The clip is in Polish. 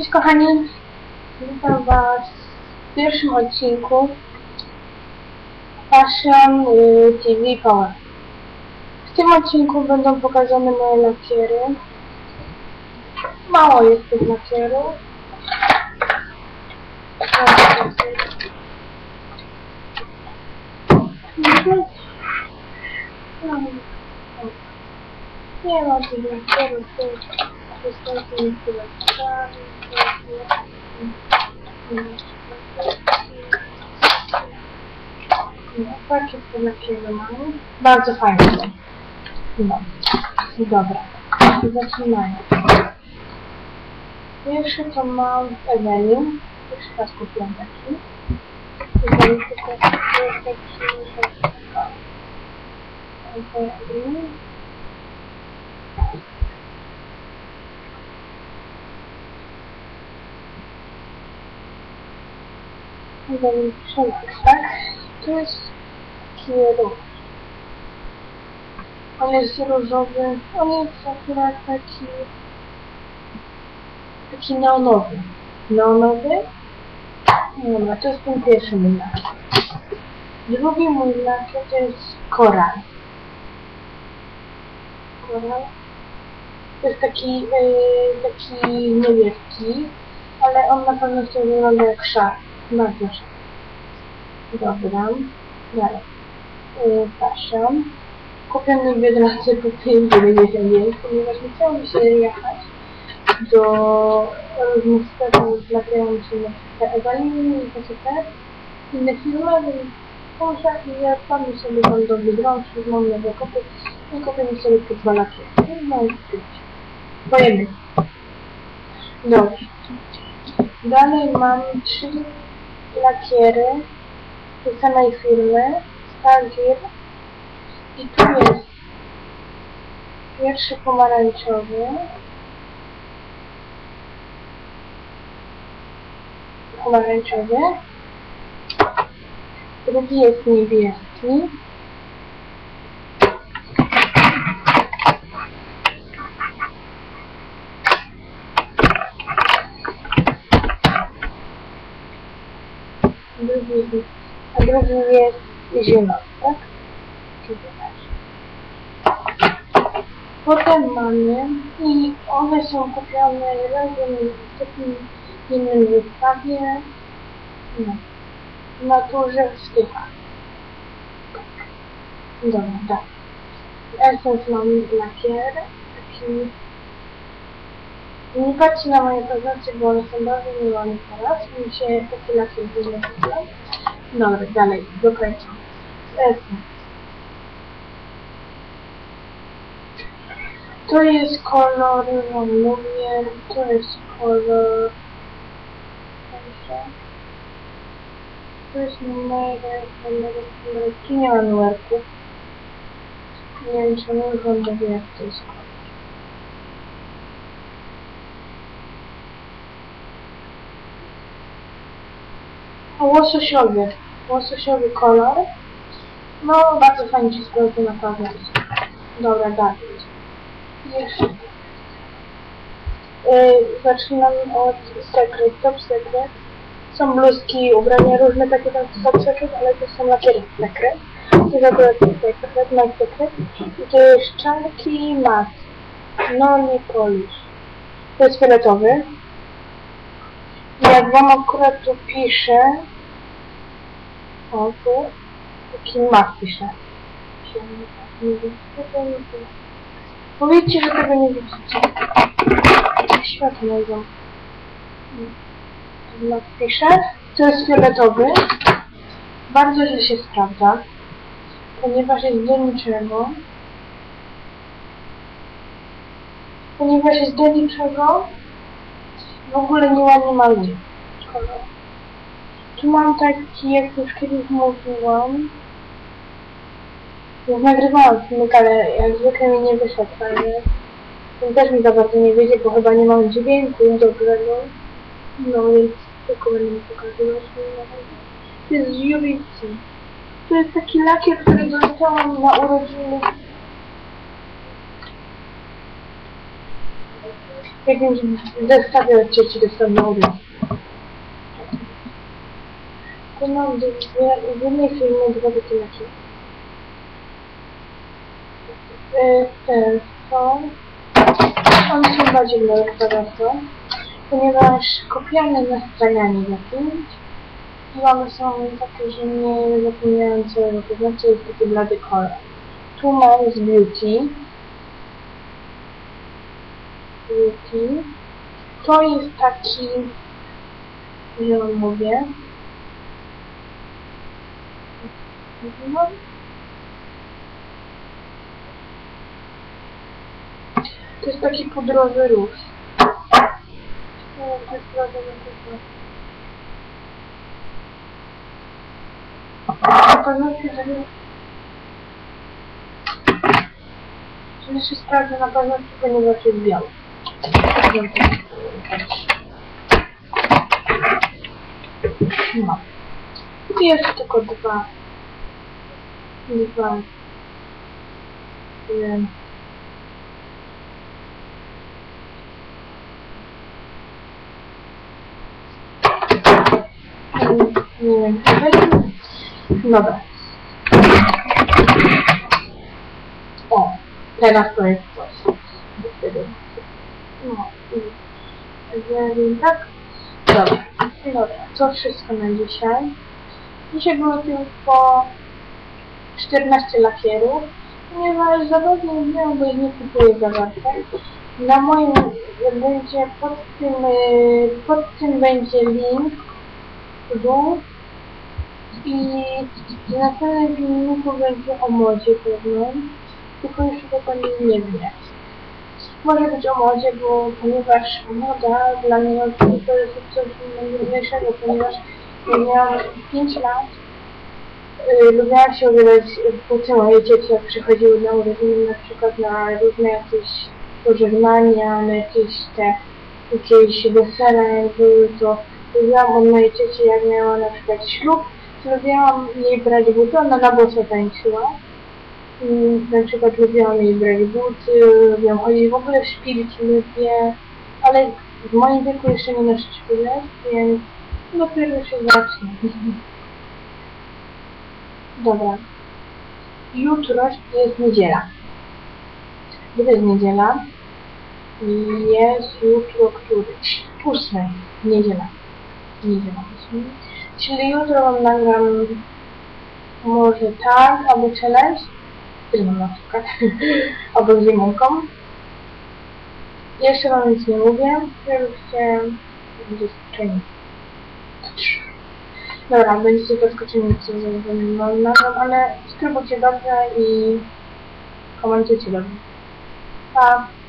Cześć kochani, witam was w pierwszym odcinku Fashion y, TV Power. W tym odcinku będą pokazane moje lakiery. Mało jest tych lakierów. Nie ma tych lakierów, mi tyle no, takie to lakiery mam. Bardzo fajne. No. Dobra. Zaczynamy. Pierwszy to mam Evelyn. Pierwszy raz kupiłam taki. Evelyn to jest taki... Evelyn. Evelyn Przemek, tak? To jest taki róż. On jest różowy. On jest akurat taki... Taki neonowy. Neonowy? No Dobra, to jest ten pierwszy lakier. Drugi mój lakier to jest koral. Koral. To jest taki, yy, taki niebieski, ale on na pewno sobie wygląda jak szar. Bardzo szar. Dobra. Dalej. Yy, Fashion. Kupiony Biedronce po 5,99, ponieważ nie chciało mi się jechać do różnych sklepów zlapiających na przykład Eweliny i inne firmy, więc muszę i ja wpadnę sobie tam do Biedronki, mam na zakupy i kupimy sobie te dwa lakiery. I mam kupić. Pojemy. Dobrze. Dalej mam trzy lakiery tej samej firmy, Stargir. I tu jest pierwszy pomarańczowy. Pomarańczowy. Drugi jest niebieski. Drugi, a drugi jest zielony, tak? Potem mamy i one są kupione razem w takim innym zestawie no, w naturze w stychach. Dobra, tak. Essence mam lakier, taki... Nie patrzcie na moje prezenty, bo one są bardzo miłe teraz. Mi się taki lakier wygląda. Dobra, dalej, dokończam. Essence. To jest kolor, wam mówię, to jest kolor... To jest numerek, tu nie ma numerku. Nie wiem, czy mój wie, jak to jest kolor. O, łososiowy, łososiowy kolor. No, bardzo fajnie się sprawdza na pewno. Dobra, dalej. Jeszcze. Yy, zaczynam od sekret, top sekret. Są bluzki, ubrania różne takie tam top sekret, ale to są lakiery sekret. To jest akurat sekret, my sekret. I to jest czarki mat. No nie polish. To jest fioletowy. Jak wam akurat tu piszę, o tu, taki to jest. Powiedzcie, że tego nie widzicie. Światło idą. Napiszę. To jest fioletowy. Bardzo źle się sprawdza. Ponieważ jest do niczego. Ponieważ jest do niczego. W ogóle nie ładnie maluje. Kolor. Tu mam taki, jak już kiedyś mówiłam. Już nagrywałam filmik, ale jak zwykle mi nie wyszedł. Ten też mi za bardzo nie wiedzie, bo chyba nie mam dźwięku dobrego. No więc tylko będę mi pokazywać. To jest Jubicy. To jest taki lakier, który dostałam na urodziny. Jakimś zestawie od cieci dostępną. To dwie, w jednej filmie dwa leki. E, Ten są... One są bardziej moje kwadratu, ponieważ kopialne nastranianie jakimś i one są takie, że nie zapomniałem całego, to znaczy jest taki blady kolor. Tu mam z Beauty. Beauty. To jest taki, że wam mówię, no, To jest taki pudrowy róż. Nie wiem, to jest prawda, to jest Na pewno żeby... Żeby się sprawdza, na pewno ponieważ jest biały. No. Jeszcze tylko dwa. Dwa. Wiem. Nie wiem, Dobra. O, teraz to jest coś. No i tak. Dobra. Dobra, to wszystko na dzisiaj. Dzisiaj było tylko 14 lakierów, ponieważ zabawnie nie wiem, bo nie kupuję zawartek. Na moim będzie pod tym, y, pod tym będzie link i na następnym filmiku będzie o modzie pewnym, tylko jeszcze tego nie wiem. Może być o modzie, bo ponieważ moda dla mnie to jest coś najważniejszego, ponieważ miałam 5 lat, yy, lubiłam się ubierać płci mojej dzieci, jak przychodziły na urodziny, na przykład na różne jakieś pożegnania, na jakieś te jakieś wesele, jak były to lubiłam od mojej cieci, jak miała na przykład ślub, to lubiłam jej brać buty, ona na boso tańczyła. Na przykład lubiłam jej brać buty, lubiłam chodzić w ogóle w szpilki, lubię, ale w moim wieku jeszcze nie noszę szpilek, więc dopiero się zacznie. Dobra. Jutro jest niedziela. Gdy jest niedziela? Jest jutro któryś? Ósmy. Niedziela. Niedziela ósmy. Czyli jutro wam nagram może tak, albo challenge. Zimą na przykład. albo z limonką. Jeszcze wam nic nie mówię, żebyście będzie skoczeni. Dobra, będziecie zaskoczeni, co wam nagram, ale spróbujcie dobrze i komentujcie dobrze. Pa!